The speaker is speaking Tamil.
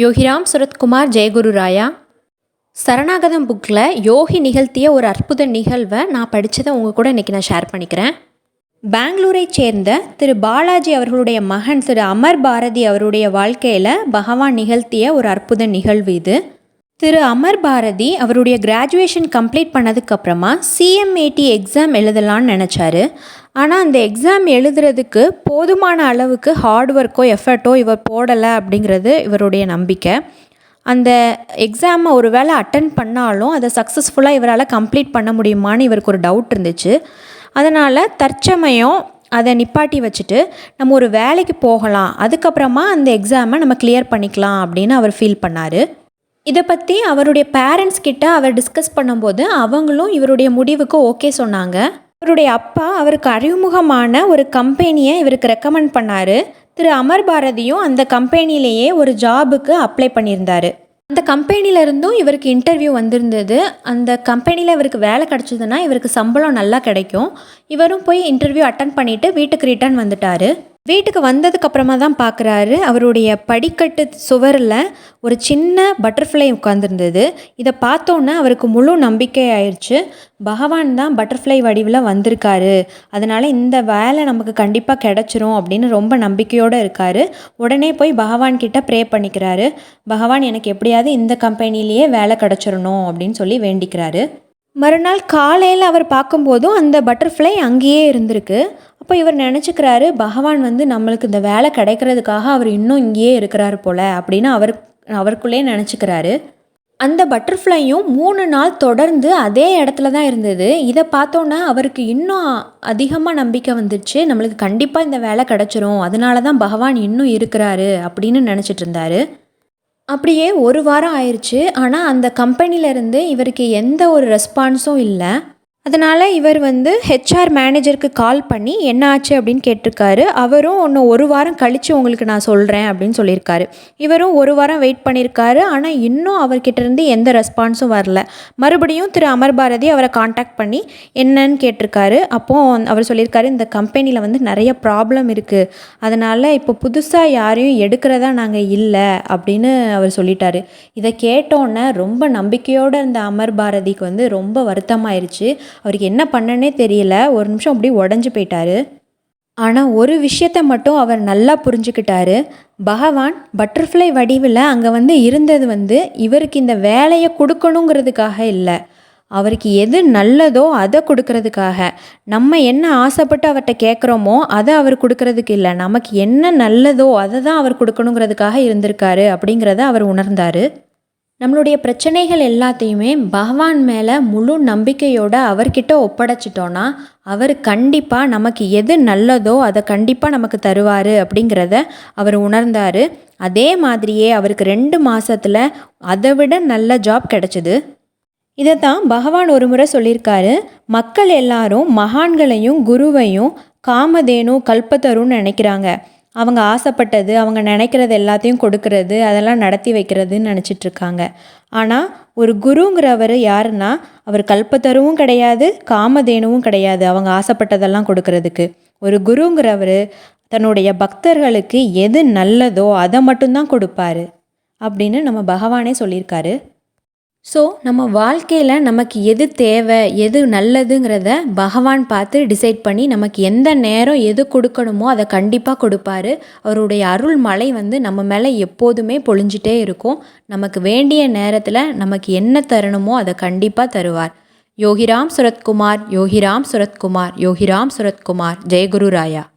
யோகிராம் சுரத்குமார் ஜெயகுரு ராயா. சரணாகதம் புக்கில் யோகி நிகழ்த்திய ஒரு அற்புத நிகழ்வை நான் படித்ததை உங்கள் கூட இன்றைக்கி நான் ஷேர் பண்ணிக்கிறேன். பெங்களூரை சேர்ந்த திரு பாலாஜி அவர்களுடைய மகன் திரு அமர் பாரதி அவருடைய வாழ்க்கையில் பகவான் நிகழ்த்திய ஒரு அற்புத நிகழ்வு இது. திரு அமர் பாரதி அவருடைய கிராஜுவேஷன் கம்ப்ளீட் பண்ணதுக்கப்புறமா சிஎம்ஏடி எக்ஸாம் எழுதலான்னு நினச்சாரு. ஆனால் அந்த எக்ஸாம் எழுதுறதுக்கு போதுமான அளவுக்கு ஹார்ட் ஒர்க்கோ எஃபர்ட்டோ இவர் போடலை அப்படிங்கிறது இவருடைய நம்பிக்கை. அந்த எக்ஸாமை ஒரு வேளை அட்டன் பண்ணாலும் அதை சக்ஸஸ்ஃபுல்லாக இவரால் கம்ப்ளீட் பண்ண முடியுமான்னு இவருக்கு ஒரு டவுட் இருந்துச்சு. அதனால் தற்சமயம் அதை நிப்பாட்டி வச்சுட்டு நம்ம ஒரு வேலைக்கு போகலாம். அதுக்கப்புறமா அந்த எக்ஸாமை நம்ம கிளியர் பண்ணிக்கலாம் அப்படின்னு அவர் ஃபீல் பண்ணார். இதை பற்றி அவருடைய பேரண்ட்ஸ் கிட்ட அவர் டிஸ்கஸ் பண்ணும்போது அவங்களும் இவருடைய முடிவுக்கு ஓகே சொன்னாங்க. அவருடைய அப்பா அவருக்கு அறிமுகமான ஒரு கம்பெனியை இவருக்கு ரெக்கமெண்ட் பண்ணார். திரு அமர் பாரதியும் அந்த கம்பெனிலேயே ஒரு ஜாபுக்கு அப்ளை பண்ணியிருந்தார். அந்த கம்பெனில இருந்தும் இவருக்கு இன்டர்வியூ வந்திருந்தது. அந்த கம்பெனியில் இவருக்கு வேலை கிடச்சிதுன்னா இவருக்கு சம்பளம் நல்லா கிடைக்கும். இவரும் போய் இன்டர்வியூ அட்டன் பண்ணிவிட்டு வீட்டுக்கு ரிட்டர்ன் வந்துட்டார். வீட்டுக்கு வந்ததுக்கு அப்புறமா தான் பார்க்குறாரு அவருடைய படிக்கட்டு சுவரில் ஒரு சின்ன பட்டர்ஃப்ளை உட்காந்துருந்தது இதை பார்த்தோன்னே அவருக்கு முழு நம்பிக்கை ஆயிடுச்சு பகவான் தான் பட்டர்ஃப்ளை வடிவில் வந்திருக்காரு. அதனால் இந்த வேலை நமக்கு கண்டிப்பாக கிடச்சிரும் அப்படின்னு ரொம்ப நம்பிக்கையோடு இருக்கார். உடனே போய் பகவான் கிட்ட ப்ரே பண்ணிக்கிறாரு. பகவான் எனக்கு எப்படியாவது இந்த கம்பெனிலேயே வேலை கிடச்சிடணும் அப்படின்னு சொல்லி வேண்டிக்கிறாரு. மறுநாள் காலையில் அவர் பார்க்கும்போதும் அந்த பட்டர்ஃப்ளை அங்கேயே இருந்திருக்கு. அப்போ இவர் நினச்சிக்கிறாரு பகவான் வந்து நம்மளுக்கு இந்த வேலை கிடைக்கிறதுக்காக அவர் இன்னும் இங்கேயே இருக்கிறாரு போல் அப்படின்னு அவர் அவருக்குள்ளே நினச்சிக்கிறாரு. அந்த பட்டர்ஃப்ளையும் மூணு நாள் தொடர்ந்து அதே இடத்துல தான் இருந்தது. இதை பார்த்தோன்னே அவருக்கு இன்னும் அதிகமாக நம்பிக்கை வந்துடுச்சு நம்மளுக்கு கண்டிப்பாக இந்த வேலை கிடச்சிரும். அதனால தான் பகவான் இன்னும் இருக்கிறாரு அப்படின்னு நினச்சிட்டு இருந்தாரு. அப்படியே ஒரு வாரம் ஆயிடுச்சு ஆனால் அந்த கம்பெனிலேருந்து இவருக்கு எந்த ஒரு ரெஸ்பான்ஸும் இல்லை. அதனால் இவர் வந்து ஹெச்ஆர் மேனேஜருக்கு கால் பண்ணி என்ன ஆச்சு? அப்படின்னு கேட்டிருக்காரு. அவரும் ஒன்று ஒரு வாரம் கழித்து உங்களுக்கு நான் சொல்கிறேன் அப்படின்னு சொல்லியிருக்காரு. இவரும் ஒரு வாரம் வெயிட் பண்ணியிருக்காரு. ஆனால் இன்னும் அவர்கிட்டருந்து எந்த ரெஸ்பான்ஸும் வரல. மறுபடியும் திரு அமர் பாரதி அவரை காண்டாக்ட் பண்ணி என்னன்னு கேட்டிருக்காரு. அப்போது அவர் சொல்லியிருக்காரு இந்த கம்பெனியில் வந்து நிறைய ப்ராப்ளம் இருக்குது அதனால் இப்போ புதுசாக யாரையும் எடுக்கிறதா நாங்கள் இல்லை அப்படின்னு அவர் சொல்லிட்டாரு. இதை கேட்டோன்னே ரொம்ப நம்பிக்கையோடு இருந்த அமர் பாரதிக்கு வந்து ரொம்ப வருத்தமாயிருச்சு. அவருக்கு என்ன பண்ணனே தெரியல. ஒரு நிமிஷம் அப்படியே உடஞ்சி போயிட்டாரு. ஆனால் ஒரு விஷயத்தை மட்டும் அவர் நல்லா புரிஞ்சுக்கிட்டாரு. பகவான் பட்டர்ஃப்ளை வடிவில் அங்கே வந்து இருந்தது வந்து இவருக்கு இந்த வேலையை கொடுக்கணுங்கிறதுக்காக இல்லை. அவருக்கு எது நல்லதோ அதை கொடுக்கறதுக்காக. நம்ம என்ன ஆசைப்பட்டு அவர்கிட்ட கேட்குறோமோ அதை அவர் கொடுக்கறதுக்கு இல்லை. நமக்கு என்ன நல்லதோ அதை தான் அவர் கொடுக்கணுங்கிறதுக்காக இருந்திருக்காரு அப்படிங்கிறத அவர் உணர்ந்தார். நம்மளுடைய பிரச்சனைகள் எல்லாத்தையுமே பகவான் மேலே முழு நம்பிக்கையோடு அவர்கிட்ட ஒப்படைச்சிட்டோன்னா அவர் கண்டிப்பாக நமக்கு எது நல்லதோ அதை கண்டிப்பாக நமக்கு தருவார் அப்படிங்கிறத அவர் உணர்ந்தார். அதே மாதிரியே அவருக்கு ரெண்டு மாதத்தில் அதை விட நல்ல ஜாப் கிடச்சிது. இதை தான் பகவான் ஒரு முறை சொல்லியிருக்காரு. மக்கள் எல்லாரும் மகான்களையும் குருவையும் காமதேனு கல்பத்தருன்னு நினைக்கிறாங்க. அவங்க ஆசைப்பட்டது அவங்க நினைக்கிறது எல்லாத்தையும் கொடுக்கறது அதெல்லாம் நடத்தி வைக்கிறதுன்னு நினச்சிட்ருக்காங்க. ஆனால் ஒரு குருங்கிறவர் யாருன்னா அவர் கல்பத்தருவும் கிடையாது காமதேனுவும் கிடையாது அவங்க ஆசைப்பட்டதெல்லாம் கொடுக்கறதுக்கு. ஒரு குருங்கிறவர் தன்னுடைய பக்தர்களுக்கு எது நல்லதோ அதை மட்டும்தான் கொடுப்பாரு அப்படின்னு நம்ம பகவானே சொல்லியிருக்காரு. ஸோ நம்ம வாழ்க்கையில் நமக்கு எது தேவை எது நல்லதுங்கிறத பகவான் பார்த்து டிசைட் பண்ணி நமக்கு எந்த நேரம் எது கொடுக்கணுமோ அதை கண்டிப்பாக கொடுப்பாரு. அவருடைய அருள் மலை வந்து நம்ம மேலே எப்போதுமே பொழிஞ்சிட்டே இருக்கும். நமக்கு வேண்டிய நேரத்தில் நமக்கு என்ன தரணுமோ அதை கண்டிப்பாக தருவார். யோகிராம் சுரத்குமார் யோகிராம் சுரத்குமார் யோகிராம் சுரத்குமார். ஜெயகுரு ராயா.